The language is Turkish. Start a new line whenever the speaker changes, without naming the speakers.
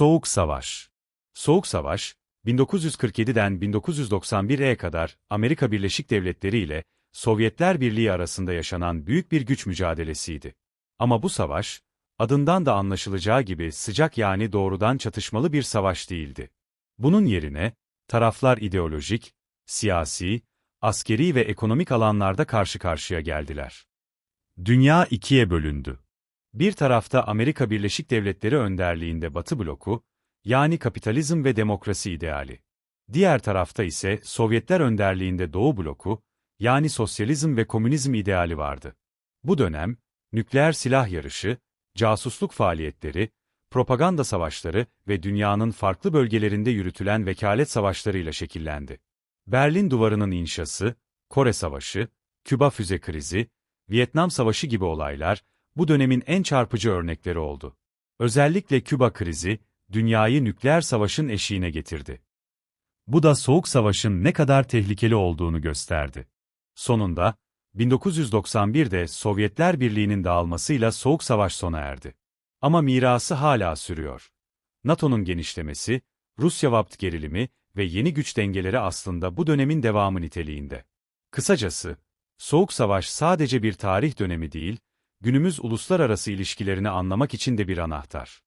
Soğuk Savaş Soğuk Savaş, 1947'den 1991'e kadar Amerika Birleşik Devletleri ile Sovyetler Birliği arasında yaşanan büyük bir güç mücadelesiydi. Ama bu savaş, adından da anlaşılacağı gibi sıcak yani doğrudan çatışmalı bir savaş değildi. Bunun yerine, taraflar ideolojik, siyasi, askeri ve ekonomik alanlarda karşı karşıya geldiler. Dünya ikiye bölündü. Bir tarafta Amerika Birleşik Devletleri önderliğinde Batı bloku, yani kapitalizm ve demokrasi ideali. Diğer tarafta ise Sovyetler önderliğinde Doğu bloku, yani sosyalizm ve komünizm ideali vardı. Bu dönem, nükleer silah yarışı, casusluk faaliyetleri, propaganda savaşları ve dünyanın farklı bölgelerinde yürütülen vekalet savaşlarıyla şekillendi. Berlin Duvarı'nın inşası, Kore Savaşı, Küba füze krizi, Vietnam Savaşı gibi olaylar, bu dönemin en çarpıcı örnekleri oldu. Özellikle Küba krizi, dünyayı nükleer savaşın eşiğine getirdi. Bu da Soğuk Savaş'ın ne kadar tehlikeli olduğunu gösterdi. Sonunda, 1991'de Sovyetler Birliği'nin dağılmasıyla Soğuk Savaş sona erdi. Ama mirası hala sürüyor. NATO'nun genişlemesi, Rusya-Vapt gerilimi ve yeni güç dengeleri aslında bu dönemin devamı niteliğinde. Kısacası, Soğuk Savaş sadece bir tarih dönemi değil, günümüz uluslararası ilişkilerini anlamak için de bir anahtar.